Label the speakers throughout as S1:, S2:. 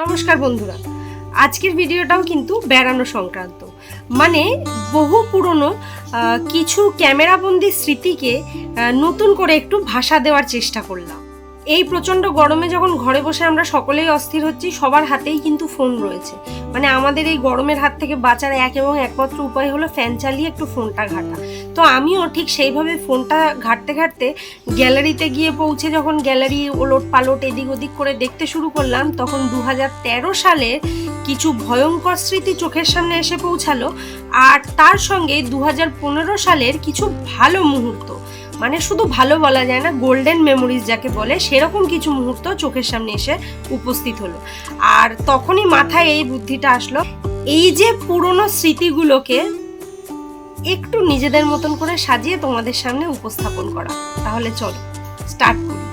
S1: নমস্কার বন্ধুরা। আজকের ভিডিওটাও কিন্তু বেড়ানো সংক্রান্ত। মানে বহু পুরনো কিছু ক্যামেরাবন্দি স্মৃতিকে নতুন করে একটু ভাষা দেওয়ার চেষ্টা করলাম। এই প্রচণ্ড গরমে যখন ঘরে বসে আমরা সকলেই অস্থির হচ্ছি, সবার হাতেই কিন্তু ফোন রয়েছে। মানে আমাদের এই গরমের হাত থেকে বাঁচার এক এবং একমাত্র উপায় হলো ফ্যান চালিয়ে একটু ফোনটা ঘাটা। তো আমিও ঠিক সেইভাবে ফোনটা ঘাটতে ঘাটতে গ্যালারিতে গিয়ে পৌঁছে যখন গ্যালারি ওলট পালট এদিক ওদিক করে দেখতে শুরু করলাম, তখন দু হাজার তেরো সালে কিছু ভয়ঙ্কর স্মৃতি চোখের সামনে এসে পৌঁছালো। আর তার সঙ্গে দু হাজার পনেরো সালের কিছু ভালো মুহূর্ত। মানে শুধু ভালো বলা যায় না গোল্ডেন মেমোরিজ যাকে বলে, সেরকম কিছু মুহূর্ত চোখের সামনে এসে উপস্থিত হলো। আর তখনই মাথায় এই বুদ্ধিটা আসলো, এই যে পুরনো স্মৃতিগুলোকে একটু নিজেদের মতন করে সাজিয়ে তোমাদের সামনে উপস্থাপন করা। তাহলে চলো স্টার্ট করি।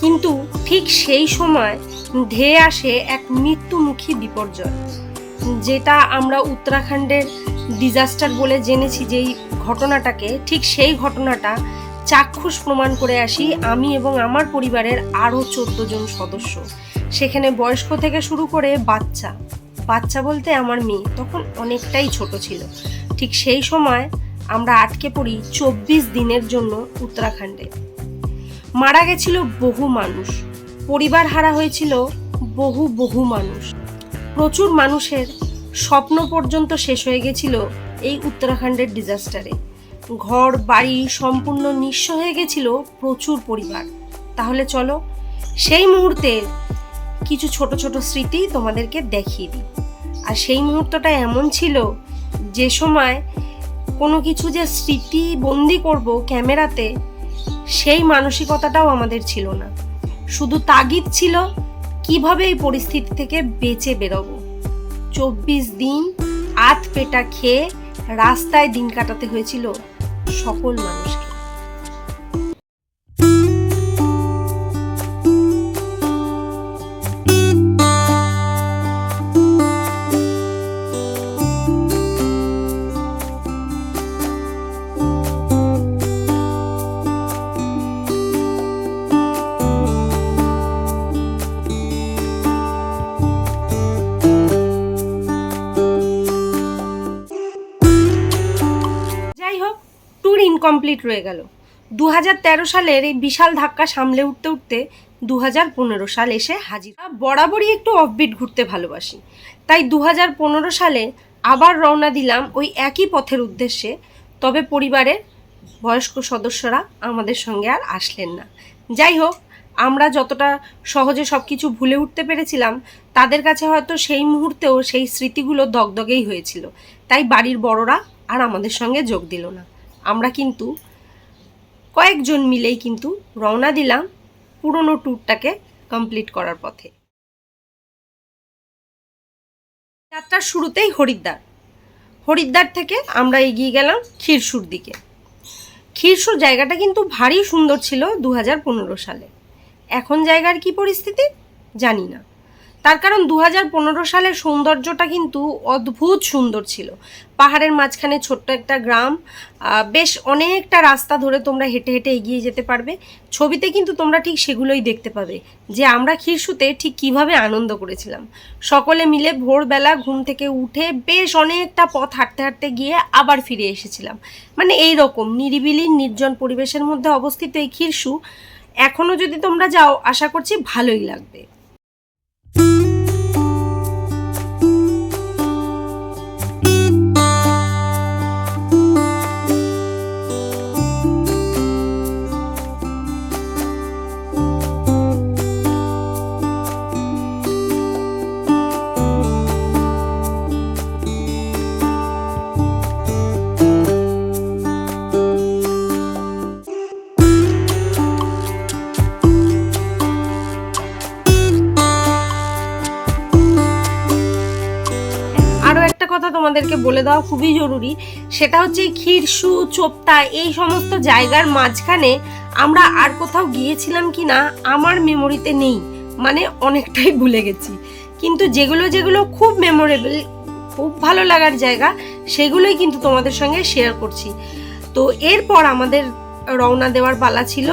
S1: কিন্তু ঠিক সেই সময় ধেয়ে আসে এক মৃত্যুমুখী বিপর্যয়, যেটা আমরা উত্তরাখণ্ডের ডিজাস্টার বলে জেনেছি যেই ঘটনাটাকে, ঠিক সেই ঘটনাটা চাক্ষুষ প্রমাণ করে আসি আমি এবং আমার পরিবারের আরও চোদ্দ জন সদস্য। সেখানে বয়স্ক থেকে শুরু করে বাচ্চা বাচ্চা বলতে আমার মেয়ে, তখন অনেকটাই ছোট ছিল। ঠিক সেই সময় আমরা আটকে পড়ি চব্বিশ দিনের জন্য উত্তরাখণ্ডে। মারা গেছিল বহু মানুষ, পরিবার হারা হয়েছিল বহু বহু মানুষ। প্রচুর মানুষের স্বপ্ন পর্যন্ত শেষ হয়ে গেছিল এই উত্তরাখণ্ডের ডিজাস্টারে। ঘর, বাড়ি সম্পূর্ণ নিঃস্ব হয়ে গেছিল প্রচুর পরিবার। তাহলে চলো, সেই মুহূর্তে কিছু ছোট ছোট স্মৃতি তোমাদেরকে দেখিয়ে দিই। আর সেই মুহূর্তটা এমন ছিল যে সময় কোনো কিছু যে স্মৃতি বন্দি করব ক্যামেরাতে, সেই মানসিকতাটাও আমাদের ছিল না। শুধু তাগিদ ছিল, কীভাবে এই পরিস্থিতি থেকে বেঁচে বেরোবো? চব্বিশ দিন আধ পেটা খেয়ে রাস্তায় দিন কাটাতে হয়েছিল সকল মানুষকে ট্যুর ইনকমপ্লিট রয়ে গেল। দু হাজার তেরো সালের এই বিশাল ধাক্কা সামলে উঠতে উঠতে দু হাজার পনেরো সাল এসে হাজির। বরাবরই একটু অফবিট ঘুরতে ভালোবাসি। তাই দু হাজার পনেরো সালে আবার রওনা দিলাম ওই একই পথের উদ্দেশ্যে, তবে পরিবারের বয়স্ক সদস্যরা আমাদের সঙ্গে আর আসলেন না। যাই হোক, আমরা যতটা সহজে সব কিছু ভুলে উঠতে পেরেছিলাম, তাদের কাছে হয়তো সেই মুহূর্তেও সেই স্মৃতিগুলো দগদগেই হয়েছিল। তাই বাড়ির বড়রা আর আমাদের সঙ্গে যোগ দিল না। আমরা কিন্তু কয়েকজন মিলেই কিন্তু রওনা দিলাম পুরনো ট্যুরটাকে কমপ্লিট করার পথে। যাত্রার শুরুতেই হরিদ্বার। হরিদ্বার থেকে আমরা এগিয়ে গেলাম ক্ষীরসুর দিকে। ক্ষীরসুর জায়গাটা কিন্তু ভারী সুন্দর ছিল দু হাজার পনেরো সালে। এখন জায়গার কি পরিস্থিতি? জানি না। তার কারণ দু হাজার পনেরো সালের সৌন্দর্যটা কিন্তু অদ্ভুত সুন্দর ছিল। পাহাড়ের মাঝখানে ছোট্ট একটা গ্রাম বেশ অনেকটা রাস্তা ধরে তোমরা হেঁটে হেঁটে এগিয়ে যেতে পারবে। ছবিতে কিন্তু তোমরা ঠিক সেগুলোই দেখতে পাবে, যে আমরা ক্ষীরশুতে ঠিক কীভাবে আনন্দ করেছিলাম। সকলে মিলে ভোরবেলা ঘুম থেকে উঠে বেশ অনেকটা পথ হাঁটতে হাঁটতে গিয়ে আবার ফিরে এসেছিলাম। মানে এই রকম নিরিবিলি, নির্জন পরিবেশের মধ্যে অবস্থিত এই ক্ষীরসু এখনও যদি তোমরা যাও, আশা করছি ভালোই লাগবে। কথা তোমাদেরকে বলে দেওয়া খুবই জরুরি। সেটা হচ্ছে ক্ষীরসু চোপতা এই সমস্ত জায়গার মাঝখানে আমরা আর কোথাও গিয়েছিলাম কি না, আমার মেমোরিতে নেই। মানে অনেকটাই ভুলে গেছি। কিন্তু যেগুলো যেগুলো খুব মেমোরেবল খুব ভালো লাগার জায়গা, সেগুলোই কিন্তু তোমাদের সঙ্গে শেয়ার করছি। তো এরপর আমাদের রওনা দেওয়ার পালা ছিল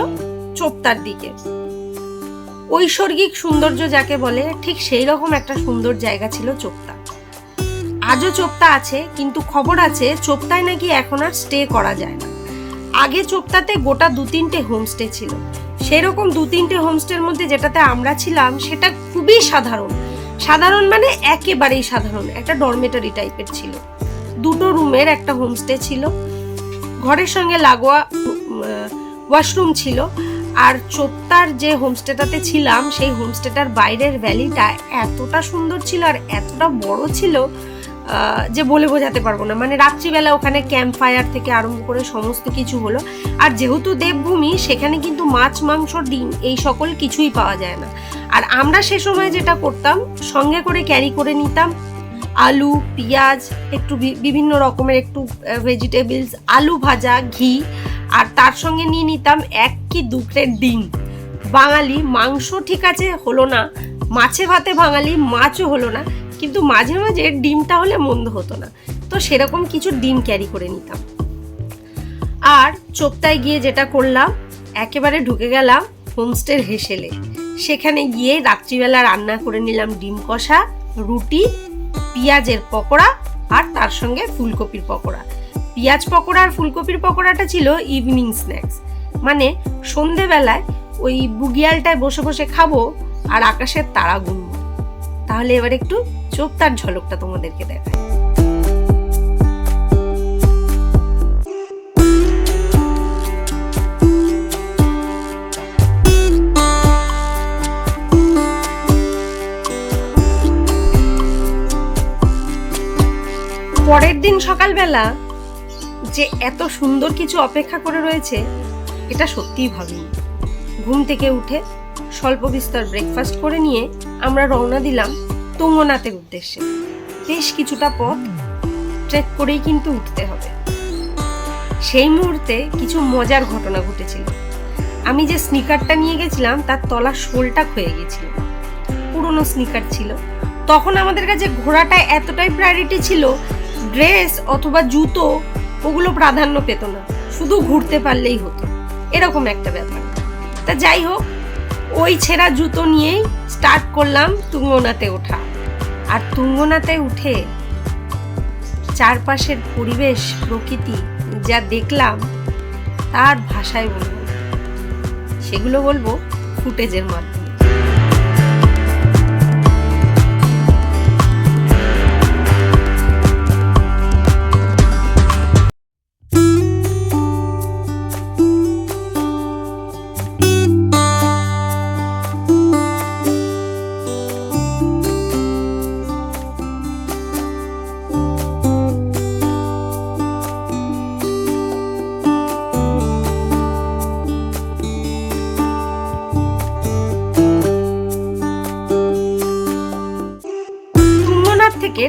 S1: চোপতার দিকে। ঐশ্বর্গিক সৌন্দর্য যাকে বলে, ঠিক সেই রকম একটা সুন্দর জায়গা ছিল চোপতা আজও চোপতা আছে, কিন্তু খবর আছে চোপতায় নাকি এখন আর স্টে করা যায় না। আগে চোপতাতে গোটা দু তিনটে হোমস্টে ছিল। সেরকম দু তিনটে হোমস্টের মধ্যে যেটাতে আমরা ছিলাম, সেটা খুবই সাধারণ। সাধারণ মানে একেবারেই সাধারণ, একটা ডরমেটরি টাইপের ছিল। দুটো রুমের একটা হোমস্টে ছিল। ঘরের সঙ্গে লাগোয়া ওয়াশরুম ছিল। আর চোপ্তার যে হোমস্টেটাতে ছিলাম, সেই হোমস্টেটার বাইরের ভ্যালিটা এতটা সুন্দর ছিল আর এতটা বড় ছিল যে বলে বোঝাতে পারব না। মানে রাত্রিবেলা ওখানে ক্যাম্প ফায়ার থেকে আরম্ভ করে সমস্ত কিছু হলো। আর যেহেতু দেবভূমি, সেখানে কিন্তু মাছ, মাংস, ডিম এই সকল কিছুই পাওয়া যায় না। আর আমরা সে সময় যেটা করতাম, সঙ্গে করে ক্যারি করে নিতাম আলু, পেঁয়াজ, একটু বিভিন্ন রকমের একটু ভেজিটেবলস আলু ভাজা, ঘি, আর তার সঙ্গে নিয়ে নিতাম এক কি দু প্লেট ডিম। বাঙালি মাংস ঠিক আছে হলো না, মাছে ভাতে বাঙালি মাছও হলো না কিন্তু মাঝে মাঝে ডিমটা হলে মন্দ হতো না। তো সেরকম কিছু ডিম ক্যারি করে নিতাম। আর চোপতায় গিয়ে যেটা করলাম, একেবারে ঢুকে গেলাম হোমস্টের হেসেলে। সেখানে গিয়ে রাত্রিবেলা রান্না করে নিলাম ডিম কষা, রুটি, পেঁয়াজের পকোড়া আর তার সঙ্গে ফুলকপির পকোড়া। পেঁয়াজ পকোড়া আর ফুলকপির পকোড়াটা ছিল ইভিনিং স্ন্যাক্স মানে সন্ধেবেলায় ওই বুগিয়ালটায় বসে বসে খাব আর আকাশের তারা গুনবো তাহলে এবার একটু চোখ তার ঝলকটা তোমাদেরকে দেখায় পরের দিন সকালবেলা যে এত সুন্দর কিছু অপেক্ষা করে রয়েছে, এটা সত্যিই ভাবিনি। ঘুম থেকে উঠে স্বল্প বিস্তর ব্রেকফাস্ট করে নিয়ে আমরা রওনা দিলাম তুঙ্গনাথের উদ্দেশ্যে। বেশ কিছুটা পথ ট্রেক করেই কিন্তু উঠতে হবে। সেই মুহূর্তে কিছু মজার ঘটনা ঘটেছিল। আমি যে স্নিকারটা নিয়ে গেছিলাম, তার তলার শোলটা ক্ষয়ে গেছিল। পুরনো স্নিকার ছিল। তখন আমাদের কাছে ঘোড়াটা এতটাই প্রায়োরিটি ছিল ড্রেস অথবা জুতো, ওগুলো প্রাধান্য পেত না। শুধু ঘুরতে পারলেই হতো। এরকম একটা ব্যাপার। তা যাই হোক ওই ছেঁড়া জুতো নিয়েই স্টার্ট করলাম তুঙ্গনাতে ওঠা। আর তুঙ্গনাতে উঠে চারপাশের পরিবেশ, প্রকৃতি যা দেখলাম, তার ভাষায় বলব। সেগুলো বলব ফুটেজের মাধ্যমে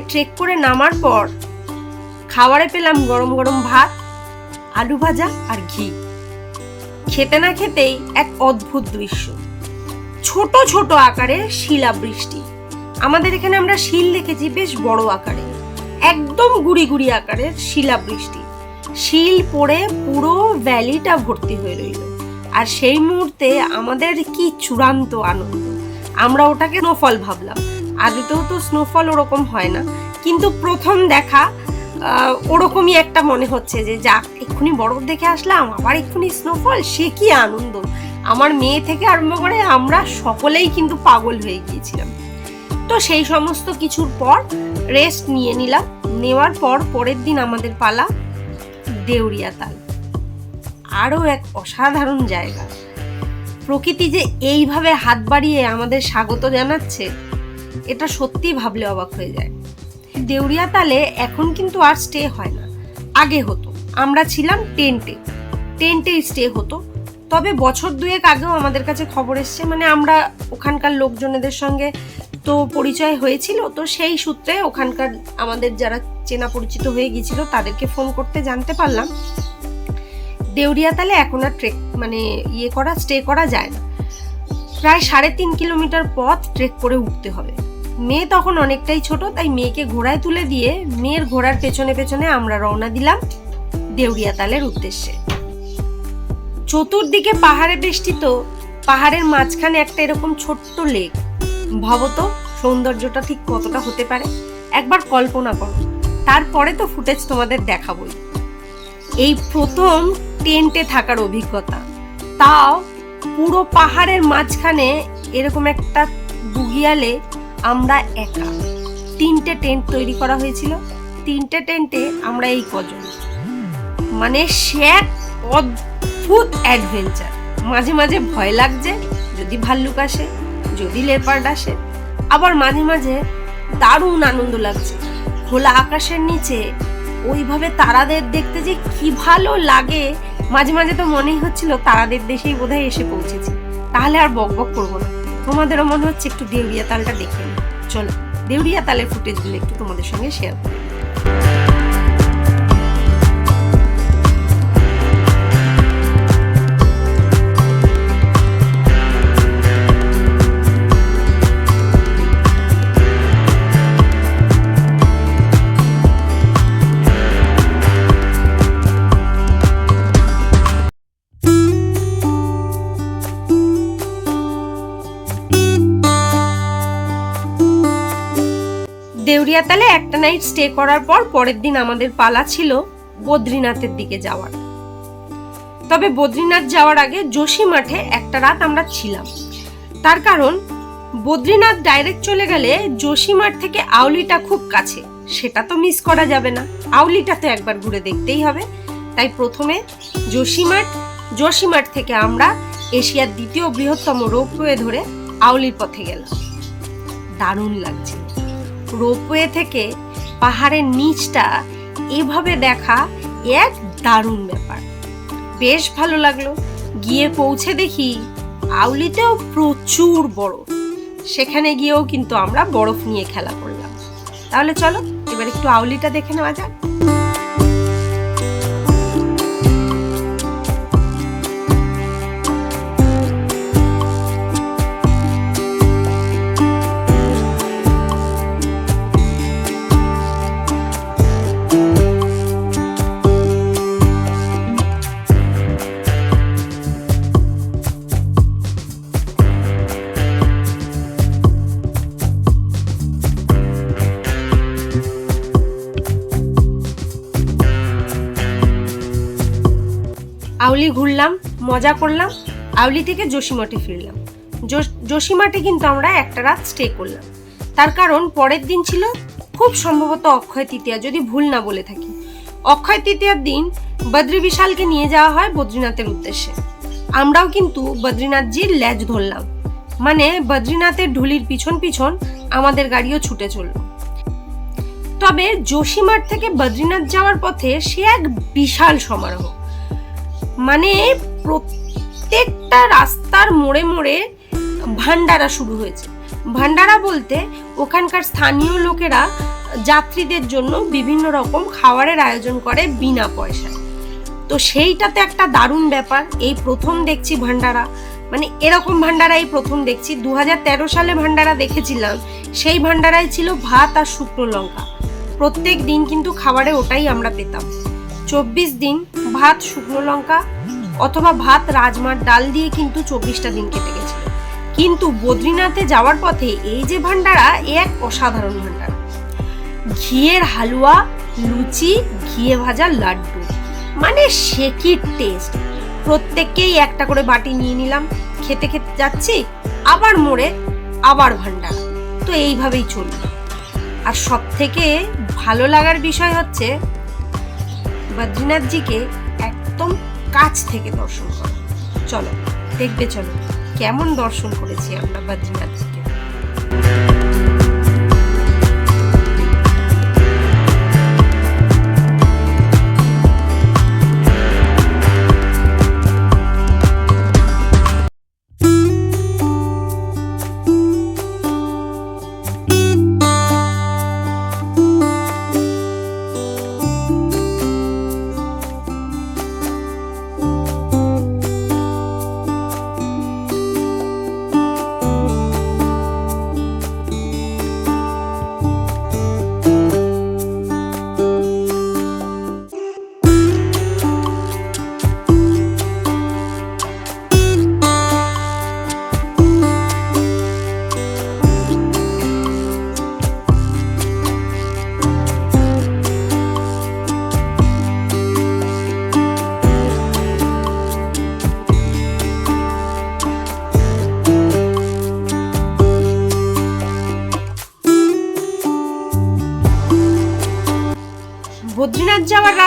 S1: ট্রেক করে নামার পর খাবারে পেলাম গরম গরম ভাত, আলু ভাজা আর ঘি। খেতে না খেতেই এক অদ্ভুত দৃশ্য। ছোট ছোট আকারে শিলাবৃষ্টি। আমাদের এখানে আমরা শিল দেখেছি বেশ বড় আকারে। একদম গুড়ি গুড়ি আকারের শিলাবৃষ্টি। শিল পড়ে পুরো ভ্যালিটা ভর্তি হয়ে রইল। আর সেই মুহূর্তে আমাদের কি চূড়ান্ত আনন্দ। আমরা ওটাকে স্নোফল ভাবলাম। আদিতেও তো স্নোফল ওরকম হয় না। কিন্তু প্রথম দেখা ওরকমই একটা মনে হচ্ছে যে, যাক, এক্ষুনি বরফ দেখে আসলাম, আবার এক্ষুনি স্নোফল সে কি আনন্দ? আমার মেয়ে থেকে আরম্ভ করে আমরা সকলেই কিন্তু পাগল হয়ে গিয়েছিলাম। তো সেই সমস্ত কিছুর পর রেস্ট নিয়ে নিলাম। নেওয়ার পর পরের দিন আমাদের পালা দেউরিয়া তাল আরও এক অসাধারণ জায়গা। প্রকৃতি যে এইভাবে হাত বাড়িয়ে আমাদের স্বাগত জানাচ্ছে এটা সত্যি ভাবলে অবাক হয়ে যায়। দেউরিয়া তালে এখন কিন্তু আর স্টে হয় না। আগে হতো। আমরা ছিলাম টেন্টে টেন্টে স্টে হতো। তবে বছর দুয়েক আগেও আমাদের কাছে খবর এসছে মানে আমরা ওখানকার লোকজনেদের সঙ্গে তো পরিচয় হয়েছিল, তো সেই সূত্রে ওখানকার আমাদের যারা চেনা পরিচিত হয়ে গিয়েছিল তাদেরকে ফোন করতে জানতে পারলাম। দেউরিয়াতালে এখন আর ট্রেক মানে ইয়ে করা স্টে করা যায় না। প্রায় সাড়ে তিন কিলোমিটার পথ ট্রেক করে উঠতে হবে। মেয়ে তখন অনেকটাই ছোট, তাই মেয়েকে ঘোড়ায় তুলে দিয়ে মেয়ের ঘোড়ার পেছনে পেছনে আমরা রওনা দিলাম দেউরিয়াতালের উদ্দেশ্যে। চতুর্দিকে পাহাড়ে বেষ্টিত, পাহাড়ের মাঝখানে একটা এরকম ছোট্ট লেক ভাবো তো, সৌন্দর্যটা ঠিক কতটা হতে পারে? একবার কল্পনা করো, তারপরে তো ফুটেজ তোমাদের দেখাবই। এই প্রথম টেন্টে থাকার অভিজ্ঞতা। তাও পুরো পাহাড়ের মাঝখানে এরকম একটা বুগিয়ালে আমরা একা। তিনটে টেন্ট তৈরি করা হয়েছিল। তিনটে টেন্টে আমরা এই কজন। মানে সে এক অদ্ভুত অ্যাডভেঞ্চার। মাঝে মাঝে ভয় লাগছে, যদি ভাল্লুক আসে, যদি লেপার্ড আসে। আবার মাঝে মাঝে দারুণ আনন্দ লাগছে। খোলা আকাশের নিচে ওইভাবে তারাদের দেখতে যে কি ভালো লাগে, মাঝে মাঝে তো মনেই হচ্ছিল তারাদের দেশেই বোধহয় এসে পৌঁছেছি। তাহলে আর বক বক করব না। তোমাদেরও মনে হচ্ছে একটু দেউরিয়া তালটা দেখে নিই। চলো দেউরিয়া তালের ফুটেজগুলো একটু তোমাদের সঙ্গে শেয়ার করি। দেউরিয়াতালে একটা নাইট স্টে করার পর পরের দিন আমাদের পালা ছিল বদ্রীনাথের দিকে যাওয়ার। তবে বদ্রীনাথ যাওয়ার আগে যোশী মাঠে একটা রাত আমরা ছিলাম। তার কারণ, বদ্রীনাথ ডাইরেক্ট চলে গেলে যোশী মাঠ থেকে আউলিটা খুব কাছে, সেটা তো মিস করা যাবে না। আউলিটা তো একবার ঘুরে দেখতেই হবে। তাই প্রথমে যোশীমাঠ যোশীমাঠ থেকে আমরা এশিয়ার দ্বিতীয় বৃহত্তম রোপওয়ে ধরে আউলির পথে গেলাম। দারুণ লাগছিল রোপওয়ে থেকে পাহাড়ের নিচটা এভাবে দেখা এক দারুণ ব্যাপার। বেশ ভালো লাগল। গিয়ে পৌঁছে দেখি আউলিতেও প্রচুর বরফ। সেখানে গিয়েও কিন্তু আমরা বরফ নিয়ে খেলা করলাম। তাহলে চলো, এবার একটু আউলিটা দেখে নেওয়া যাক। আউলি ঘুরলাম, মজা করলাম, আউলি থেকে যোশীমঠে ফিরলাম। যোশ- যোশীমঠে কিন্তু আমরা একটা রাত স্টে করলাম। তার কারণ পরের দিন ছিল খুব সম্ভবত অক্ষয় তৃতীয়া, যদি ভুল না বলে থাকি। অক্ষয় তৃতীয়ার দিন বদ্রী বিশালকে নিয়ে যাওয়া হয় বদ্রীনাথের উদ্দেশ্যে। আমরাও কিন্তু বদ্রীনাথজির ল্যাজ ধরলাম। মানে বদ্রীনাথের ঢুলির পিছন পিছন আমাদের গাড়িও ছুটে চলল। তবে যোশীমাঠ থেকে বদ্রীনাথ যাওয়ার পথে সে এক বিশাল সমারোহ। মানে প্রত্যেকটা রাস্তার মোড়ে মোড়ে ভান্ডারা শুরু হয়েছে। ভান্ডারা বলতে ওখানকার স্থানীয় লোকেরা যাত্রীদের জন্য বিভিন্ন রকম খাবারের আয়োজন করে বিনা পয়সায়। তো সেইটাতে একটা দারুণ ব্যাপার, এই প্রথম দেখছি ভান্ডারা মানে এরকম ভান্ডারা এই প্রথম দেখছি। দু হাজার তেরো সালে ভান্ডারা দেখেছিলাম, সেই ভান্ডারায় ছিল ভাত আর শুকনো লঙ্কা। প্রত্যেক দিন কিন্তু খাবারে ওটাই আমরা পেতাম। চব্বিশ দিন ভাত শুকনো লঙ্কা অথবা ভাত রাজমার ডাল দিয়ে কিন্তু চব্বিশটা দিন কেটে গেছিল। কিন্তু বদ্রীনাথে যাওয়ার পথে এই যে ভান্ডারা এ এক অসাধারণ ভান্ডারা ঘিয়ের হালুয়া, লুচি, ঘিয়ে ভাজা লাড্ডু। মানে সে টেস্ট প্রত্যেককেই একটা করে বাটি নিয়ে নিলাম, খেতে খেতে যাচ্ছি, আবার মোড়ে, আবার ভান্ডারা তো এইভাবেই চলবে আর সব থেকে ভালো লাগার বিষয় হচ্ছে বদ্রীনাথজিকে একদম কাছ থেকে দর্শন করো। চলো দেখবে চলো কেমন দর্শন করেছি আমরা বদ্রীনাথজিকে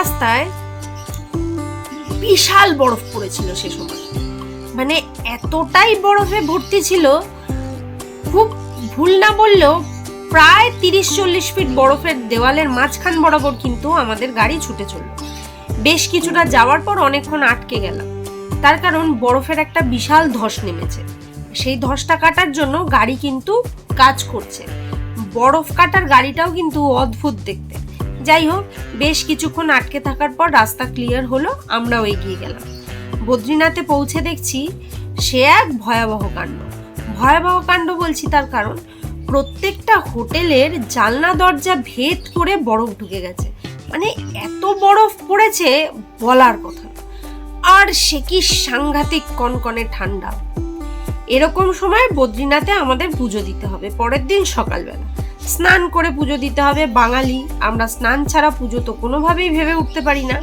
S1: রাস্তায় বিশাল বরফ পড়েছিল সে সময়। মানে এতটাই বরফে ভর্তি ছিল, খুব ভুল না বললেও প্রায় তিরিশ চল্লিশ ফিট বরফের দেওয়ালের মাঝখান বরাবর কিন্তু আমাদের গাড়ি ছুটে চলল। বেশ কিছুটা যাওয়ার পর অনেকক্ষণ আটকে গেলাম। তার কারণ বরফের একটা বিশাল ধস নেমেছে। সেই ধসটা কাটার জন্য গাড়ি কিন্তু কাজ করছে। বরফ কাটার গাড়িটাও কিন্তু অদ্ভুত দেখতে। যাই হোক, বেশ কিছুক্ষণ আটকে থাকার পর রাস্তা ক্লিয়ার হলো, আমরাও এগিয়ে গেলাম। বদ্রীনাথে পৌঁছে দেখছি সে এক ভয়াবহ কাণ্ড। ভয়াবহ কাণ্ড বলছি তার কারণ, প্রত্যেকটা হোটেলের জানলা দরজা ভেদ করে বরফ ঢুকে গেছে। মানে এত বরফ পড়েছে বলার কথা আর সে কি সাংঘাতিক কনকনে ঠান্ডা। এরকম সময় বদ্রীনাথে আমাদের পুজো দিতে হবে, পরের দিন সকালবেলা। স্নান করে পুজো দিতে হবে, বাঙালি। আমরা স্নান ছাড়া পুজো তো কোনোভাবেই ভেবে উঠতে পারি না।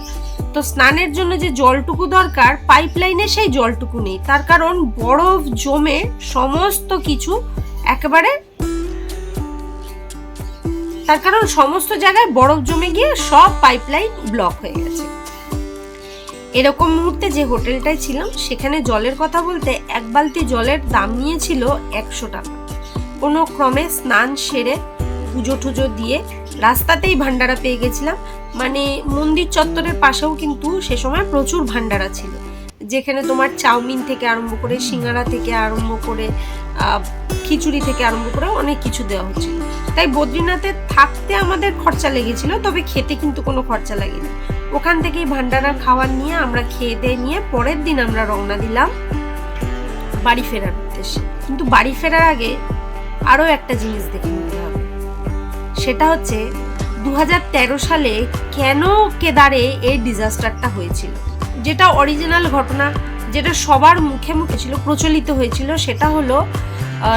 S1: তো স্নানের জন্য যে জলটুকু দরকার পাইপলাইনে সেই জলটুকু নেই। তার কারণ বরফ জমে সমস্ত কিছু একেবারে তার কারণ সমস্ত জায়গায় বরফ জমে গিয়ে সব পাইপলাইন ব্লক হয়ে গেছে। এরকম মুহূর্তে যে হোটেলটায় ছিলাম, সেখানে জলের কথা বলতে এক বালতি জলের দাম নিয়েছিল একশো টাকা। কোনো ক্রমে স্নান সেরে পুজো টুজো দিয়ে রাস্তাতেই ভান্ডারা পেয়ে গেছিলাম। মানে মন্দির চত্বরের পাশেও কিন্তু সে সময় প্রচুর ভান্ডারা ছিল। যেখানে তোমার চাউমিন থেকে আরম্ভ করে, সিঙ্গারা থেকে আরম্ভ করে খিচুড়ি থেকে আরম্ভ করে অনেক কিছু দেওয়া হচ্ছিল। তাই বদ্রীনাথে থাকতে আমাদের খরচা লেগেছিল, তবে খেতে কিন্তু কোনো খরচা লাগেনি। ওখান থেকেই ভান্ডারার খাবার নিয়ে আমরা খেয়ে দিয়ে নিয়ে পরের দিন আমরা রওনা দিলাম বাড়ি ফেরার উদ্দেশ্যে। কিন্তু বাড়ি ফেরার আগে আরও একটা জিনিস দেখে নিতে হবে। সেটা হচ্ছে দু হাজার তেরো সালে কেন কেদারে এই ডিজাস্টারটা হয়েছিল? যেটা অরিজিনাল ঘটনা, যেটা সবার মুখে মুখে ছিল, প্রচলিত হয়েছিল, সেটা হলো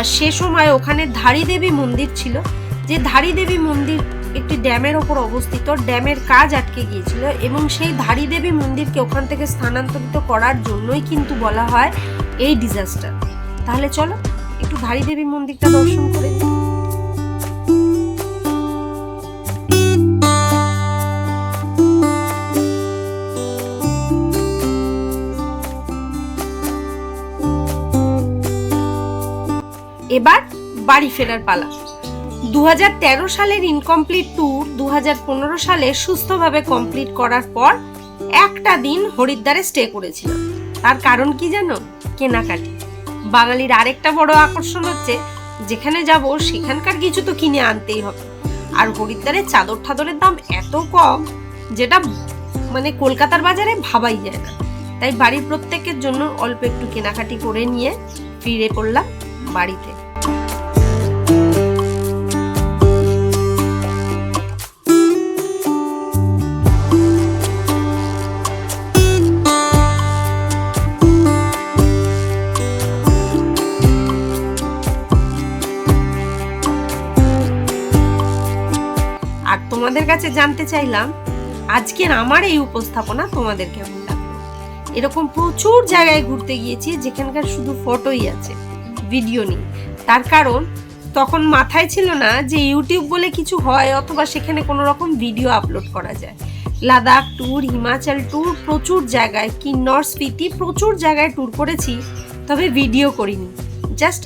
S1: সে সময় ওখানে ধারী দেবী মন্দির ছিল। যে ধারী দেবী মন্দির একটি ড্যামের ওপর অবস্থিত, ড্যামের কাজ আটকে গিয়েছিল এবং সেই ধারী দেবী মন্দিরকে ওখান থেকে স্থানান্তরিত করার জন্যই কিন্তু বলা হয় এই ডিজাস্টার। তাহলে চলো একটু ধারী দেবী মন্দিরটা দর্শন করে। এবার বাড়ি ফেরার পালা। দু হাজার তেরো সালের ইনকমপ্লিট ট্যুর দু হাজার পনেরো সালে সুস্থভাবে কমপ্লিট করার পর একটা দিন হরিদ্বারে স্টে করেছিলাম তার কারণ কি জানো? কেনাকাটি। বাঙালির আরেকটা বড় আকর্ষণ হচ্ছে, যেখানে যাব সেখানকার কিছু তো কিনে আনতেই হবে। আর হরিদ্বারের চাদর ঠাদরের দাম এত কম, যেটা মানে কলকাতার বাজারে ভাবাই যায় না। তাই বাড়ির প্রত্যেকের জন্য অল্প একটু কেনাকাটি করে নিয়ে ফিরে পড়লাম বাড়িতে। তোমাদের কাছে জানতে চাইলাম, আজকের আমার এই উপস্থাপনা তোমাদের কেমন লাগল? এরকম প্রচুর জায়গায় ঘুরতে গিয়েছি, যেখানকার শুধু ফটোই আছে ভিডিও নেই। তার কারণ, তখন মাথায় ছিল না যে ইউটিউব বলে কিছু হয় অথবা সেখানে কোনো রকম ভিডিও আপলোড করা যায়। লাদাখ ট্যুর হিমাচল ট্যুর প্রচুর জায়গায় কিন্নর স্পিতি প্রচুর জায়গায় ট্যুর করেছি, তবে ভিডিও করিনি। জাস্ট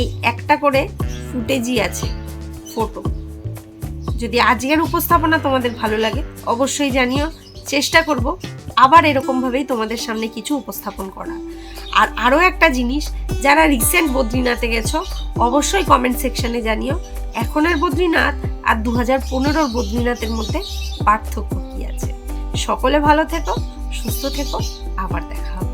S1: এই একটা করে ফুটেজই আছে ফটো যদি আজকের উপস্থাপনা তোমাদের ভালো লাগে, অবশ্যই জানিও, চেষ্টা করব আবার এরকমভাবেই তোমাদের সামনে কিছু উপস্থাপন করা আর আরও একটা জিনিস, যারা রিসেন্ট বদ্রীনাথে গেছো, অবশ্যই কমেন্ট সেকশনে জানিও, এখনের বদ্রীনাথ আর দু হাজার পনেরোর বদ্রীনাথের মধ্যে পার্থক্য কী আছে। সকলে ভালো থেকো, সুস্থ থেকো, আবার দেখা হবে।